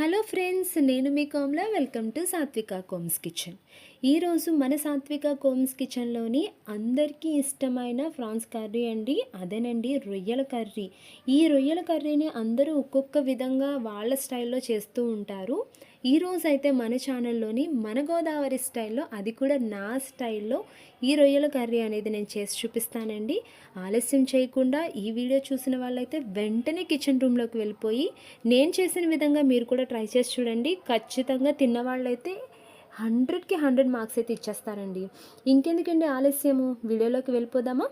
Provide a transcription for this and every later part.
Hello friends నేను మీ Komla. Welcome to Satvika Koms kitchen. ఈరోజు మన సాత్విక కోమ్స్ కిచెన్లోని అందరికీ ఇష్టమైన ఫ్రాన్స్ కర్రీ అండి అదేనండి రొయ్యల కర్రీ. ఈ రొయ్యల కర్రీని అందరూ ఒక్కొక్క విధంగా వాళ్ళ స్టైల్లో చేస్తూ ఉంటారు. ఈరోజు అయితే మన ఛానల్లోని మన గోదావరి స్టైల్లో అది కూడా నా స్టైల్లో ఈ రొయ్యల కర్రీ అనేది నేను చేసి చూపిస్తానండి. ఆలస్యం చేయకుండా ఈ వీడియో చూసిన వాళ్ళైతే వెంటనే కిచెన్ రూమ్లోకి వెళ్ళిపోయి నేను చేసిన విధంగా మీరు కూడా ట్రై చేసి చూడండి. ఖచ్చితంగా తిన్న వాళ్ళైతే హండ్రెడ్కి హండ్రెడ్ మార్క్స్ అయితే ఇచ్చేస్తారండి. ఇంకెందుకండి ఆలస్యము? వీడియోలోకి వెళ్ళిపోదామా?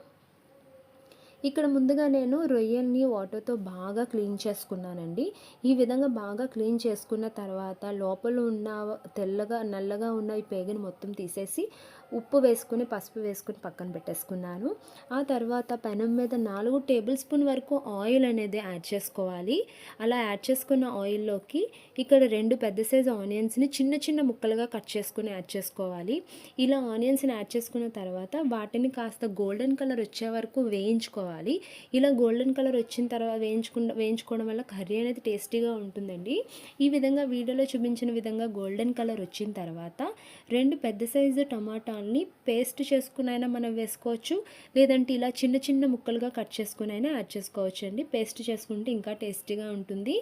ఇక్కడ ముందుగా నేను రొయ్యల్ని వాటర్తో బాగా క్లీన్ చేసుకున్నానండి. ఈ విధంగా బాగా క్లీన్ చేసుకున్న తర్వాత లోపల ఉన్న తెల్లగా నల్లగా ఉన్న ఈ పేగని మొత్తం తీసేసి ఉప్పు వేసుకుని పసుపు వేసుకుని పక్కన పెట్టేసుకున్నాను. ఆ తర్వాత పెనం మీద నాలుగు టేబుల్ స్పూన్ వరకు ఆయిల్ అనేది యాడ్ చేసుకోవాలి. అలా యాడ్ చేసుకున్న ఆయిల్లోకి ఇక్కడ రెండు పెద్ద సైజు ఆనియన్స్ని చిన్న చిన్న ముక్కలుగా కట్ చేసుకుని యాడ్ చేసుకోవాలి. ఇలా ఆనియన్స్ని యాడ్ చేసుకున్న తర్వాత వాటిని కాస్త గోల్డెన్ కలర్ వచ్చే వరకు వేయించుకోవాలి. ఇలా గోల్డెన్ కలర్ వచ్చిన తర్వాత వేయించుకున్న వేయించుకోవడం వల్ల కర్రీ అనేది టేస్టీగా ఉంటుందండి. ఈ విధంగా వీడియోలో చూపించిన విధంగా గోల్డెన్ కలర్ వచ్చిన తర్వాత రెండు పెద్ద సైజు టమాటా దాన్ని పేస్ట్ చేసుకునైనా అయినా మనం వేసుకోవచ్చు. లేదంటే ఇలా చిన్న చిన్న ముక్కలుగా కట్ చేసుకునైనా యాడ్ చేసుకోవచ్చు అండి పేస్ట్ చేసుకుంటే ఇంకా టేస్టీగా ఉంటుంది.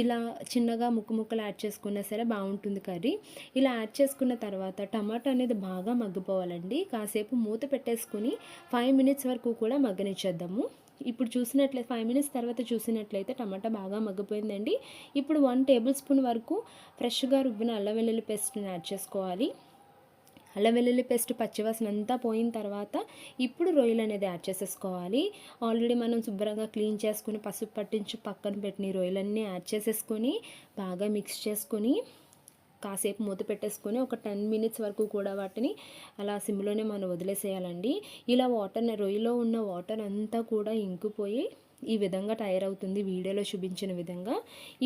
ఇలా చిన్నగా ముక్కు ముక్కలు యాడ్ చేసుకున్నా సరే బాగుంటుంది కర్రీ. ఇలా యాడ్ చేసుకున్న తర్వాత టమాటా అనేది బాగా మగ్గిపోవాలండి. కాసేపు మూత పెట్టేసుకుని ఫైవ్ మినిట్స్ వరకు కూడా మగ్గనిచ్చేద్దాము. ఇప్పుడు చూసినట్లయితే ఫైవ్ మినిట్స్ తర్వాత చూసినట్లయితే టమాటా బాగా మగ్గిపోయిందండి. ఇప్పుడు వన్ టేబుల్ స్పూన్ వరకు ఫ్రెష్గా రుబ్బిన అల్లం వెల్లుల్లి పేస్ట్ని యాడ్ చేసుకోవాలి. అల్లం వెల్లుల్లి పేస్ట్ పచ్చివాసన అంతా పోయిన తర్వాత ఇప్పుడు రొయ్యలు అనేది యాడ్ చేసేసుకోవాలి. ఆల్రెడీ మనం శుభ్రంగా క్లీన్ చేసుకుని పసుపు పట్టించి పక్కన పెట్టిన రొయ్యలన్నీ యాడ్ చేసేసుకొని బాగా మిక్స్ చేసుకొని కాసేపు మూత పెట్టేసుకొని ఒక టెన్ మినిట్స్ వరకు కూడా వాటిని అలా సిమ్లోనే మనం వదిలేసేయాలండి. ఇలా వాటర్ రొయ్యలో ఉన్న వాటర్ అంతా కూడా ఇంకిపోయి ఈ విధంగా తయారవుతుంది అవుతుంది వీడియోలో చూపించిన విధంగా.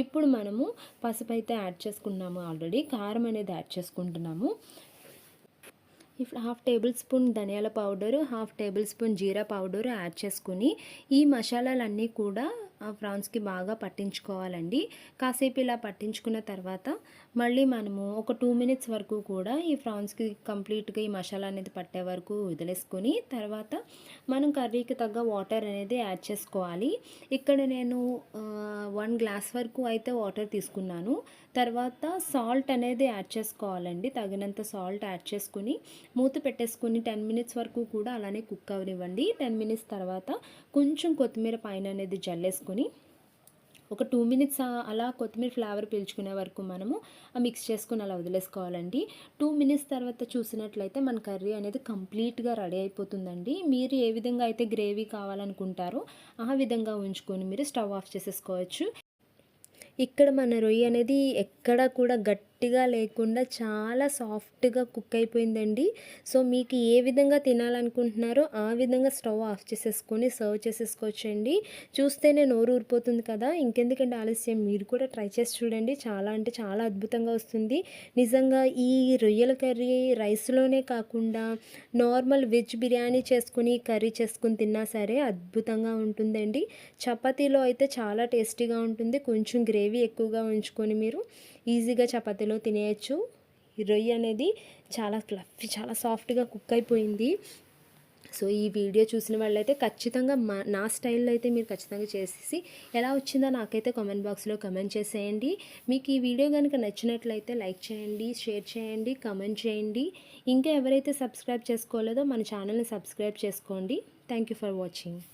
ఇప్పుడు మనము పసుపు అయితే యాడ్ చేసుకున్నాము ఆల్రెడీ కారం అనేది యాడ్ చేసుకుంటున్నాము. ఇప్పుడు హాఫ్ టేబుల్ స్పూన్ ధనియాల పౌడరు హాఫ్ టేబుల్ స్పూన్ జీరా పౌడరు యాడ్ చేసుకుని ఈ మసాలాలన్నీ కూడా ఫ్రాన్స్కి బాగా పట్టించుకోవాలండి. కాసేపు ఇలా పట్టించుకున్న తర్వాత మళ్ళీ మనము ఒక టూ మినిట్స్ వరకు కూడా ఈ ఫ్రాన్స్కి కంప్లీట్గా ఈ మసాలా అనేది పట్టే వరకు వదిలేసుకొని తర్వాత మనం కర్రీకి తగ్గ వాటర్ అనేది యాడ్ చేసుకోవాలి. ఇక్కడ నేను వన్ గ్లాస్ వరకు అయితే వాటర్ తీసుకున్నాను. తర్వాత సాల్ట్ అనేది యాడ్ చేసుకోవాలండి. తగినంత సాల్ట్ యాడ్ చేసుకుని మూత పెట్టేసుకుని టెన్ మినిట్స్ వరకు కూడా అలానే కుక్ అవనివ్వండి టెన్ మినిట్స్ తర్వాత కొంచెం కొత్తిమీర పైన అనేది జల్లేసుకుని ఒక టూ మినిట్స్ అలా కొత్తిమీర ఫ్లేవర్ పీల్చుకునే వరకు మనము మిక్స్ చేసుకుని అలా వదిలేసుకోవాలండి. టూ మినిట్స్ తర్వాత చూసినట్లయితే మన కర్రీ అనేది కంప్లీట్గా రెడీ అయిపోతుందండి. మీరు ఏ విధంగా అయితే గ్రేవీ కావాలనుకుంటారో ఆ విధంగా ఉంచుకొని మీరు స్టవ్ ఆఫ్ చేసేసుకోవచ్చు. ఇక్కడ మన రొయ్య అనేది ఎక్కడ కూడా గట్టి గట్టిగా లేకుండా చాలా సాఫ్ట్గా కుక్ అయిపోయిందండి. సో మీకు ఏ విధంగా తినాలనుకుంటున్నారో ఆ విధంగా స్టవ్ ఆఫ్ చేసేసుకొని సర్వ్ చేసేసుకోవచ్చండి. చూస్తేనే నోరు ఊరిపోతుంది కదా! ఇంకెందుకంటే ఆలస్యం? మీరు కూడా ట్రై చేసి చూడండి. చాలా అంటే చాలా అద్భుతంగా వస్తుంది. నిజంగా ఈ రొయ్యల కర్రీ రైస్లోనే కాకుండా నార్మల్ వెజ్ బిర్యానీ చేసుకుని కర్రీ చేసుకుని తిన్నా సరే అద్భుతంగా ఉంటుందండి. చపాతీలో అయితే చాలా టేస్టీగా ఉంటుంది. కొంచెం గ్రేవీ ఎక్కువగా ఉంచుకొని మీరు ఈజీగా చపాతీలో తినేయచ్చు. ఈ రొయ్య అనేది చాలా ఫ్లఫీ చాలా సాఫ్ట్గా కుక్ అయిపోయింది. సో ఈ వీడియో చూసిన వాళ్ళైతే ఖచ్చితంగా మా నా స్టైల్లో అయితే మీరు ఖచ్చితంగా చేసేసి ఎలా వచ్చిందో నాకైతే కామెంట్ బాక్స్లో కమెంట్ చేసేయండి. మీకు ఈ వీడియో కనుక నచ్చినట్లయితే లైక్ చేయండి షేర్ చేయండి కమెంట్ చేయండి. ఇంకా ఎవరైతే సబ్స్క్రైబ్ చేసుకోలేదో మన ఛానల్ని సబ్స్క్రైబ్ చేసుకోండి. Thank you for watching